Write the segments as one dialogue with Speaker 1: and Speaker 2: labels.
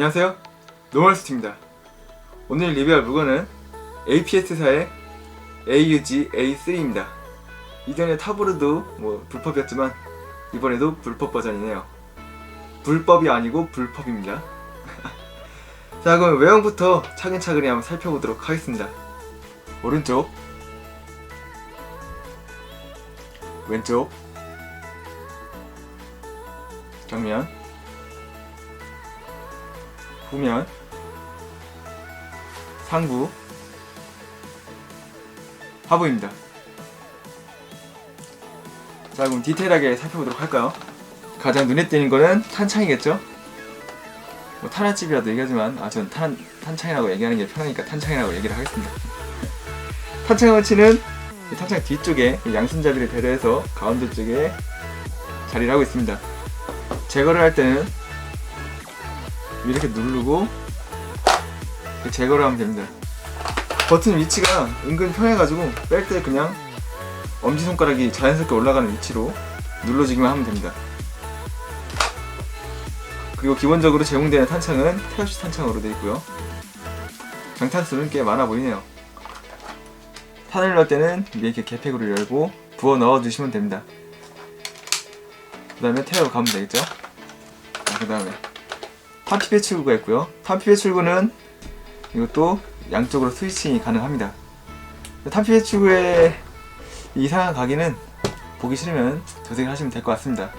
Speaker 1: 안녕하세요. 노멀스트입니다. 오늘 리뷰할 물건은 APS사의 AUG A3입니다. 이전에 타브르도 뭐 불법이었지만 이번에도 불법 버전이네요. 불법이 아니고 불법입니다. 자 그럼 외형부터 차근차근히 한번 살펴보도록 하겠습니다. 오른쪽 왼쪽 정면 후면 상부 하부입니다. 자 그럼 디테일하게 살펴보도록 할까요? 가장 눈에 띄는 거는 탄창이겠죠? 뭐 탄환집이라도 얘기하지만 아 전 탄, 탄창이라고 얘기하는 게 편하니까 탄창이라고 얘기를 하겠습니다. 탄창 위치는 이 탄창 뒤쪽에 이 양손잡이를 배려해서 가운데 쪽에 자리를 하고 있습니다. 제거를 할 때는 이렇게 누르고 제거를 하면 됩니다. 버튼 위치가 은근 편해가지고 뺄 때 그냥 엄지손가락이 자연스럽게 올라가는 위치로 눌러주기만 하면 됩니다. 그리고 기본적으로 제공되는 탄창은 태엽시 탄창으로 되어 있고요. 장탄수는 꽤 많아 보이네요. 탄을 넣을 때는 이렇게 개팩으로 열고 부어 넣어 주시면 됩니다. 그 다음에 태워 가면 되겠죠? 그 다음에 탄피 배 출구가 있고요. 탄피 배 출구는 이것도 양쪽으로 스위칭이 가능합니다. 탄피 배 출구의 이상한 가기는 보기 싫으면 도색을 하시면 될 것 같습니다.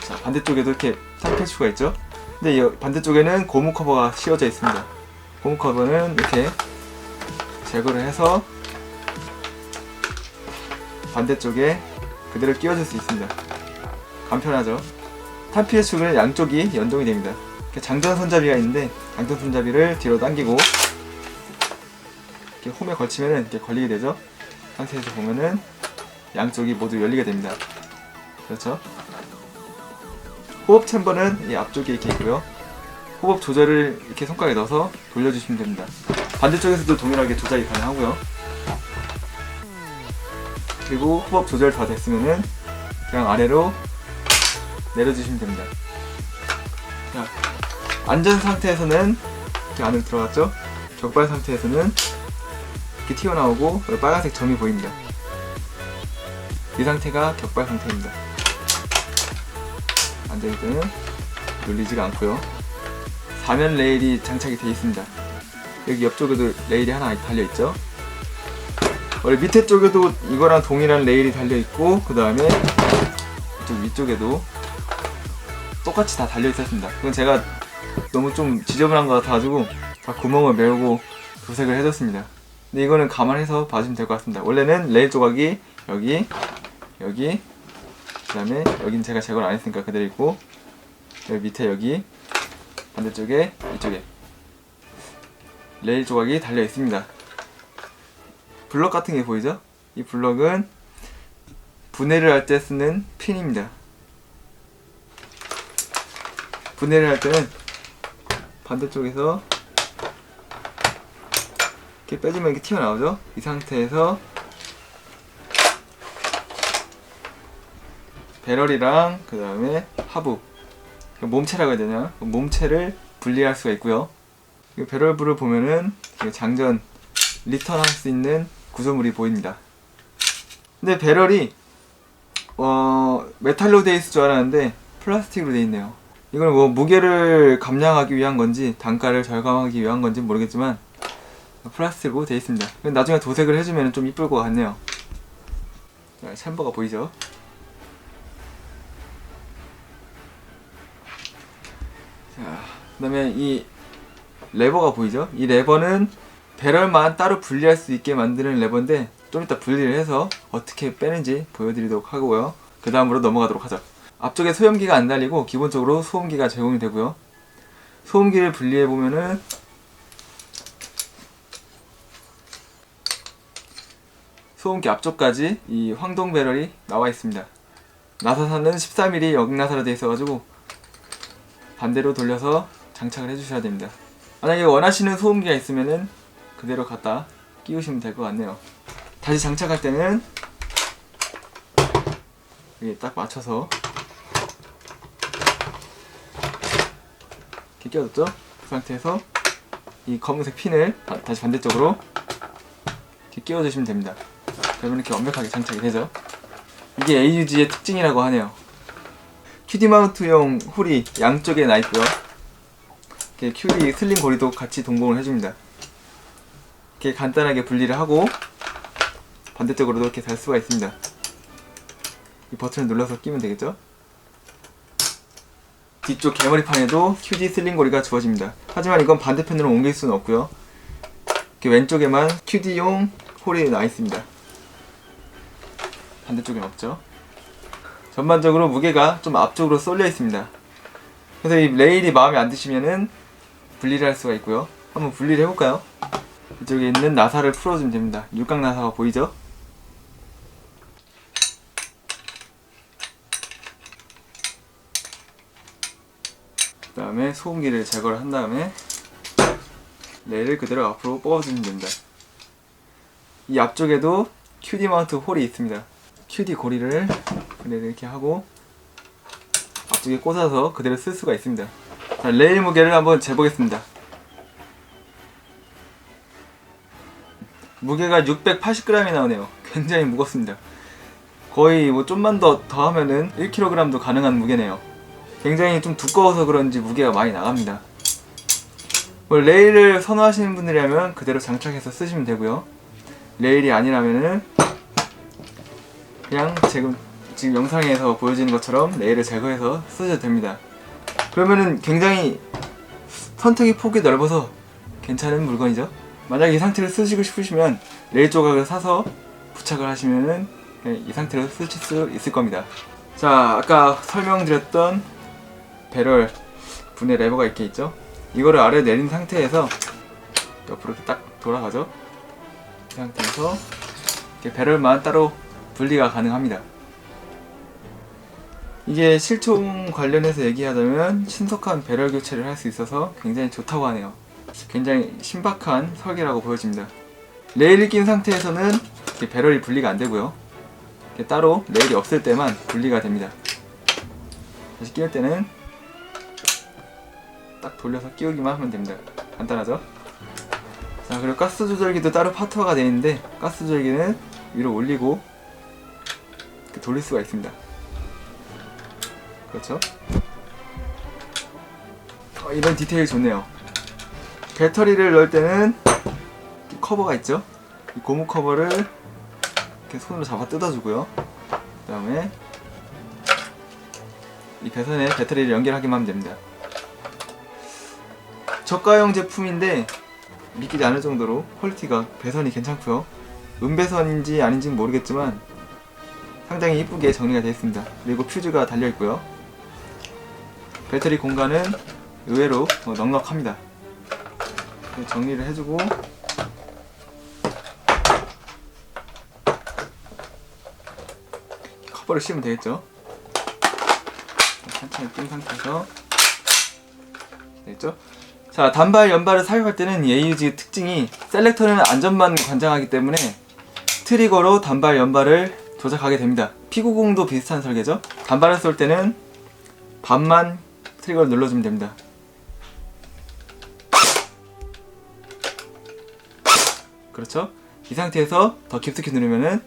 Speaker 1: 자 반대쪽에도 이렇게 탄피 배 출구가 있죠. 근데 이 반대쪽에는 고무 커버가 씌워져 있습니다. 고무 커버는 이렇게 제거를 해서 반대쪽에 그대로 끼워줄 수 있습니다. 간편하죠. 탄피의 축은 양쪽이 연동이 됩니다. 이렇게 장전 손잡이가 있는데 장전 손잡이를 뒤로 당기고 이렇게 홈에 걸치면은 이렇게 걸리게 되죠. 상태에서 보면은 양쪽이 모두 열리게 됩니다. 그렇죠? 호흡 챔버는 이 앞쪽에 이렇게 있고요. 호흡 조절을 이렇게 손가락에 넣어서 돌려주시면 됩니다. 반대쪽에서도 동일하게 조작이 가능하고요. 그리고 호흡 조절 다 됐으면은 그냥 아래로 내려주시면 됩니다. 자, 안전 상태에서는 이렇게 안으로 들어갔죠? 격발 상태에서는 이렇게 튀어나오고 빨간색 점이 보입니다. 이 상태가 격발 상태입니다. 앉아있을 때는 눌리지가 않고요. 사면 레일이 장착이 되어 있습니다. 여기 옆쪽에도 레일이 하나 달려있죠? 원래 밑에 쪽에도 이거랑 동일한 레일이 달려있고 그 다음에 이쪽 위쪽에도 똑같이 다 달려 있었습니다. 그건 제가 너무 좀 지저분한 것 같아가지고 다 구멍을 메우고 도색을 해줬습니다. 근데 이거는 감안해서 봐주면 될 것 같습니다. 원래는 레일 조각이 여기, 여기, 그 다음에 여긴 제가 제거를 안 했으니까 그대로 있고 여기 밑에 여기 반대쪽에 이쪽에 레일 조각이 달려 있습니다. 블럭 같은 게 보이죠? 이 블럭은 분해를 할 때 쓰는 핀입니다. 분해를 할 때는 반대쪽에서 이렇게 빼주면 이렇게 튀어나오죠? 이 상태에서 배럴이랑 그 다음에 하부 몸체라고 해야 되냐? 몸체를 분리할 수가 있고요. 이 배럴부를 보면은 장전 리턴할 수 있는 구조물이 보입니다. 근데 배럴이 어 메탈로 돼 있을 줄 알았는데 플라스틱으로 돼 있네요. 이건 뭐 무게를 감량하기 위한 건지 단가를 절감하기 위한 건지 모르겠지만 플라스틱으로 돼 있습니다. 나중에 도색을 해주면 좀 이쁠 것 같네요. 자, 챔버가 보이죠? 자, 그다음에 이 레버가 보이죠? 이 레버는 배럴만 따로 분리할 수 있게 만드는 레버인데 좀 이따 분리를 해서 어떻게 빼는지 보여드리도록 하고요. 그 다음으로 넘어가도록 하죠. 앞쪽에 소염기가 안 달리고 기본적으로 소음기가 제공이 되고요. 소음기를 분리해 보면은 소음기 앞쪽까지 이 황동 배럴이 나와 있습니다. 나사산은 13mm 역나사로 되어 있어가지고 반대로 돌려서 장착을 해주셔야 됩니다. 만약에 원하시는 소음기가 있으면은 그대로 갖다 끼우시면 될 것 같네요. 다시 장착할 때는 여기 딱 맞춰서 이렇게 끼워줬죠? 그 상태에서 이 검은색 핀을 다, 다시 반대쪽으로 이렇게 끼워주시면 됩니다. 그러면 이렇게 완벽하게 장착이 되죠. 이게 AUG의 특징이라고 하네요. QD 마운트용 홀이 양쪽에 나 있고요. 이렇게 QD 슬림 고리도 같이 동봉을 해줍니다. 이렇게 간단하게 분리를 하고 반대쪽으로도 이렇게 달 수가 있습니다. 이 버튼을 눌러서 끼면 되겠죠? 뒤쪽 개머리판에도 QD 슬링 고리가 주어집니다. 하지만 이건 반대편으로 옮길 수는 없고요. 왼쪽에만 QD용 홀이 나 있습니다. 반대쪽엔 없죠. 전반적으로 무게가 좀 앞쪽으로 쏠려 있습니다. 그래서 이 레일이 마음에 안 드시면은 분리를 할 수가 있고요. 한번 분리를 해볼까요? 이쪽에 있는 나사를 풀어주면 됩니다. 육각 나사가 보이죠? 그 다음에 소음기를 제거를 한 다음에 레일을 그대로 앞으로 뽑아주면 됩니다. 이 앞쪽에도 QD 마운트 홀이 있습니다. QD 고리를 이렇게 하고 앞쪽에 꽂아서 그대로 쓸 수가 있습니다. 자, 레일 무게를 한번 재보겠습니다. 무게가 680g이 나오네요. 굉장히 무겁습니다. 거의 뭐 좀만 더, 더 하면은 1kg도 가능한 무게네요. 굉장히 좀 두꺼워서 그런지 무게가 많이 나갑니다. 뭐 레일을 선호하시는 분들이라면 그대로 장착해서 쓰시면 되고요. 레일이 아니라면은 그냥 지금 지금 영상에서 보여지는 것처럼 레일을 제거해서 쓰셔도 됩니다. 그러면은 굉장히 선택의 폭이 넓어서 괜찮은 물건이죠. 만약 이 상태로 쓰시고 싶으시면 레일 조각을 사서 부착을 하시면은 이 상태로 쓰실 수 있을 겁니다. 자, 아까 설명드렸던 배럴 분해 레버가 이렇게 있죠. 이거를 아래 내린 상태에서 옆으로 이렇게 딱 돌아가죠. 이 상태에서 이렇게 배럴만 따로 분리가 가능합니다. 이게 실총 관련해서 얘기하자면 신속한 배럴 교체를 할 수 있어서 굉장히 좋다고 하네요. 굉장히 신박한 설계라고 보여집니다. 레일을 낀 상태에서는 이렇게 배럴이 분리가 안 되고요. 따로 레일이 없을 때만 분리가 됩니다. 다시 끼울 때는 딱 돌려서 끼우기만 하면 됩니다. 간단하죠? 자 그리고 가스 조절기도 따로 파트가 되어 있는데 가스 조절기는 위로 올리고 이렇게 돌릴 수가 있습니다. 그렇죠? 어, 이런 디테일 좋네요. 배터리를 넣을 때는 커버가 있죠? 이 고무 커버를 이렇게 손으로 잡아 뜯어주고요. 그 다음에 이 배선에 배터리를 연결하기만 하면 됩니다. 저가형 제품인데 믿기지 않을 정도로 퀄리티가 배선이 괜찮고요. 은배선인지 아닌지는 모르겠지만 상당히 이쁘게 정리가 되어 있습니다. 그리고 퓨즈가 달려 있고요. 배터리 공간은 의외로 어, 넉넉합니다. 이렇게 정리를 해주고 커버를 씌우면 되겠죠. 한참을 낀 상태에서 됐죠? 자 단발 연발을 사용할 때는 이 AUG 특징이 셀렉터는 안전만 관장하기 때문에 트리거로 단발 연발을 조작하게 됩니다. P90도 비슷한 설계죠. 단발을 쏠 때는 반만 트리거를 눌러주면 됩니다. 그렇죠? 이 상태에서 더 깊숙이 누르면은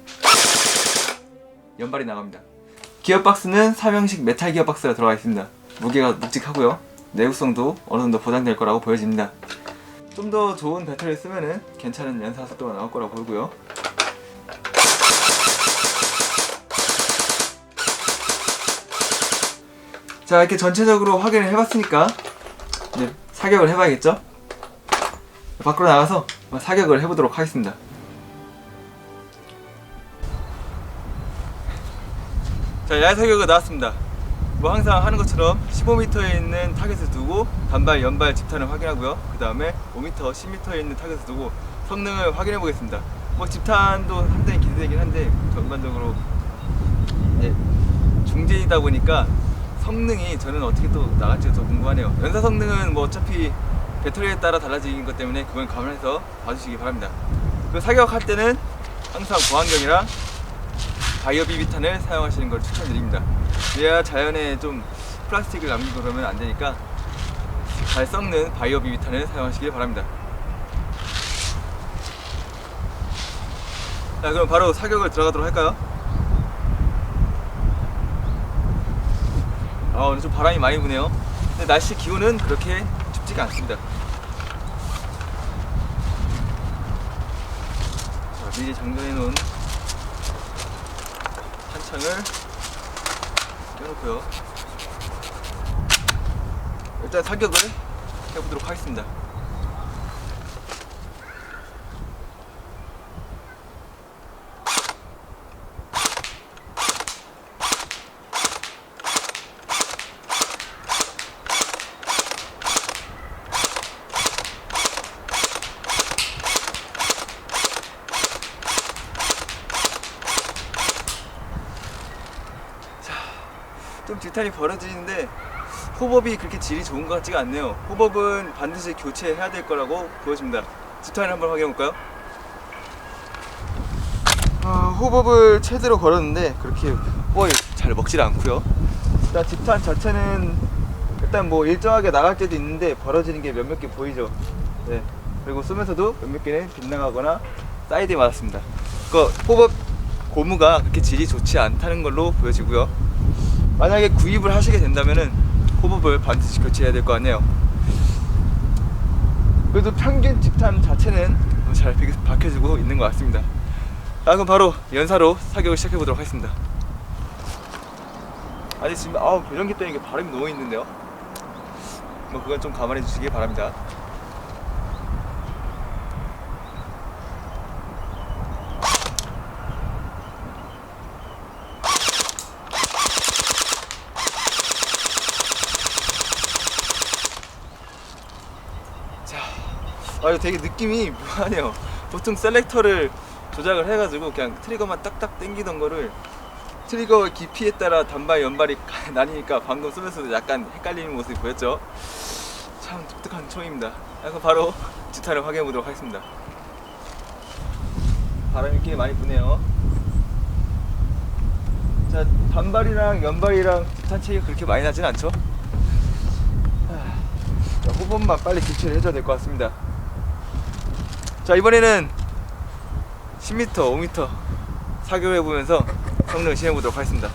Speaker 1: 연발이 나갑니다. 기어박스는 삼형식 메탈 기어박스가 들어가 있습니다. 무게가 묵직하고요. 내구성도 어느 정도 보장될 거라고 보여집니다. 좀 더 좋은 배터리를 쓰면은 괜찮은 연사 속도가 나올 거라고 보이고요. 자 이렇게 전체적으로 확인을 해봤으니까 이제 사격을 해봐야겠죠? 밖으로 나가서 사격을 해보도록 하겠습니다. 자, 야외 사격은 나왔습니다. 뭐 항상 하는 것처럼 15m에 있는 타겟을 두고 단발, 연발, 집탄을 확인하고요. 그 다음에 5m, 10m에 있는 타겟을 두고 성능을 확인해 보겠습니다. 뭐 집탄도 상당히 기대되긴 한데 전반적으로 이제 중진이다 보니까 성능이 저는 어떻게 또 나갈지 더 궁금하네요. 연사 성능은 뭐 어차피 배터리에 따라 달라지는 것 때문에 그건 감안해서 봐주시기 바랍니다. 그 사격할 때는 항상 보안경이랑 바이오 비비탄을 사용하시는 걸 추천드립니다. 그래야 자연에 좀 플라스틱을 남기고 그러면 안 되니까 잘 썩는 바이오 비비탄을 사용하시길 바랍니다. 자, 그럼 바로 사격을 들어가도록 할까요? 아, 오늘 좀 바람이 많이 부네요. 근데 날씨 기온은 그렇게 춥지가 않습니다. 자, 미리 장전해 놓은 탄창을 껴놓고요. 일단 사격을 해보도록 하겠습니다. 좀 뒷탄이 벌어지는데 호법이 그렇게 질이 좋은 것 같지가 않네요. 호법은 반드시 교체해야 될 거라고 보여집니다. 뒷탄을 한번 확인해 볼까요? 어, 호법을 최대로 걸었는데 그렇게 호법이 잘 먹질 않고요. 일단 뒷탄 자체는 일단 뭐 일정하게 나갈 때도 있는데 벌어지는 게 몇몇 개 보이죠. 네. 그리고 쏘면서도 몇몇 개는 빗나가거나 사이드에 맞았습니다. 그 호법 고무가 그렇게 질이 좋지 않다는 걸로 보여지고요. 만약에 구입을 하시게 된다면은 호흡을 반드시 교체해야 될 것 같네요. 그래도 평균 직탄 자체는 잘 비- 박혀지고 있는 것 같습니다. 아, 그럼 바로 연사로 사격을 시작해 보도록 하겠습니다. 아니 지금 아우 배전기 때문에 바람이 너무 있는데요. 뭐 그건 좀 감안해 주시기 바랍니다. 자, 아 이거 되게 느낌이 묘하네요. 보통 셀렉터를 조작을 해가지고 그냥 트리거만 딱딱 당기던 거를 트리거 깊이에 따라 단발 연발이 나뉘니까 방금 쏘면서도 약간 헷갈리는 모습이 보였죠. 참 독특한 총입니다. 자, 그럼 바로 주타를 확인해 보도록 하겠습니다. 바람이 꽤 많이 부네요. 자, 단발이랑 연발이랑 주탄 차이가 그렇게 많이 나진 않죠? 자, 호흡만 빨리 교체를 해줘야 될 것 같습니다. 자, 이번에는 10m, 5m 사격을 해보면서 성능을 시험해보도록 하겠습니다.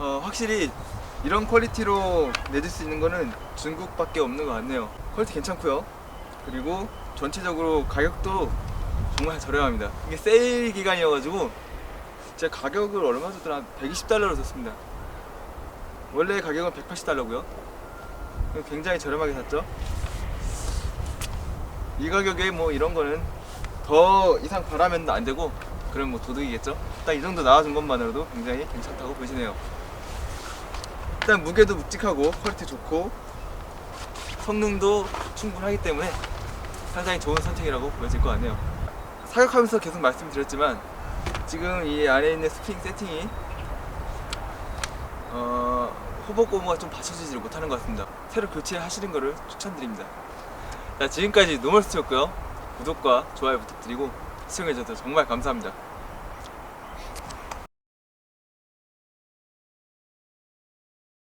Speaker 1: 어, 확실히 이런 퀄리티로 내줄 수 있는 거는 중국밖에 없는 것 같네요. 퀄리티 괜찮고요. 그리고 전체적으로 가격도 정말 저렴합니다. 이게 세일 기간이어가지고 제가 가격을 얼마 줬더라? 한 120달러로 샀습니다. 원래 가격은 180달러고요. 굉장히 저렴하게 샀죠. 이 가격에 뭐 이런 거는 더 이상 바라면 안 되고 그럼 뭐 도둑이겠죠. 딱 이 정도 나와준 것만으로도 굉장히 괜찮다고 보시네요. 일단 무게도 묵직하고 퀄리티 좋고 성능도 충분하기 때문에 상당히 좋은 선택이라고 보여질 것 같네요. 사격하면서 계속 말씀드렸지만 지금 이 안에 있는 스프링 세팅이 어, 호복 고무가 좀 받쳐주지 못하는 것 같습니다. 새로 교체하시는 것을 추천드립니다. 자, 지금까지 노멀스였고요. 구독과 좋아요 부탁드리고 시청해주셔서 정말 감사합니다.